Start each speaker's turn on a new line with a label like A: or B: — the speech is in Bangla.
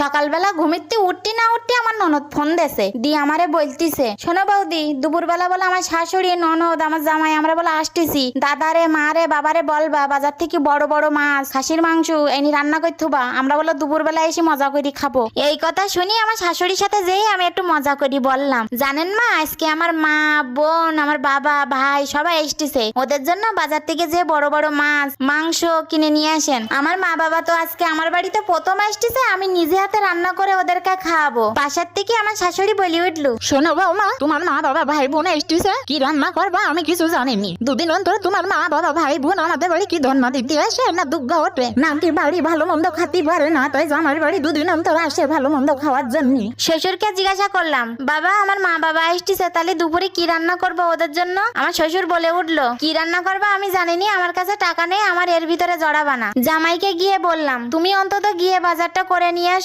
A: সকালবেলা ঘুমিতে উঠতে না উঠতে আমার ননদ ফোন দেছে দি আমারে বলতিছে, শোনো বৌদি, দুপুরবেলা বলে আমার শাশুড়ি, ননদ, আমার জামাই, আমরা বলে আসতেছি। দাদারে, মারে, বাবারে বলবা, বাজার থেকে বড় বড় মাছ, খাসির মাংস, এনি রান্না করতে থুবা। আমরা বলে দুপুরবেলা এসে মজা করি খাব। এই কথা শুনি আমার শাশুড়ির সাথে যেই আমি একটু মজা করি বললাম। জানেন মা, আজকে আমার মা, বোন, আমার বাবা, ভাই সবাই এসতেছে ওদের জন্য বাজার থেকে যে বড় বড় মাছ, মাংস কিনে নিয়ে আসেন। আমার মা বাবা তো আজকে আমার বাড়িতে প্রথম আসতেছে আমি নিজে হাতে রান্না করে ওদেরকে খাওয়াবো। বাসার থেকে আমার শাশুড়ি বলি উঠল,
B: শোনো বৌমা, তোমার মা বাবা ভাই বোন এসেছে, কি রান্না করবা আমি কিছু জানিনি। দুদিন অন্তর তোমার মা বাবা ভাই বোন আমাদের বাড়ি কি ধন্যা দিতে আসে না দুগ্গ ওঠে? নাকি বাড়ি ভালো মন্দ খাতে পারে না, তাই আমার বাড়ি দুদিন অন্তর আসে ভালো মন্দ খাওয়ার জন্য।
A: শ্বশুরকে জিজ্ঞাসা করলাম, বাবা, আমার মা বাবা এসেছে, তাহলে দুপুরে কি রান্না করব ওদের জন্য? আমার শ্বশুর বলে উঠল, কি রান্না করবা আমি জানিনি, আমার কাছে টাকা নেই, আমার এর ভিতরে জড়াবা না। জামাইকে গিয়ে বললাম, তুমি অন্তত গিয়ে বাজারটা করে নিয়ে আসো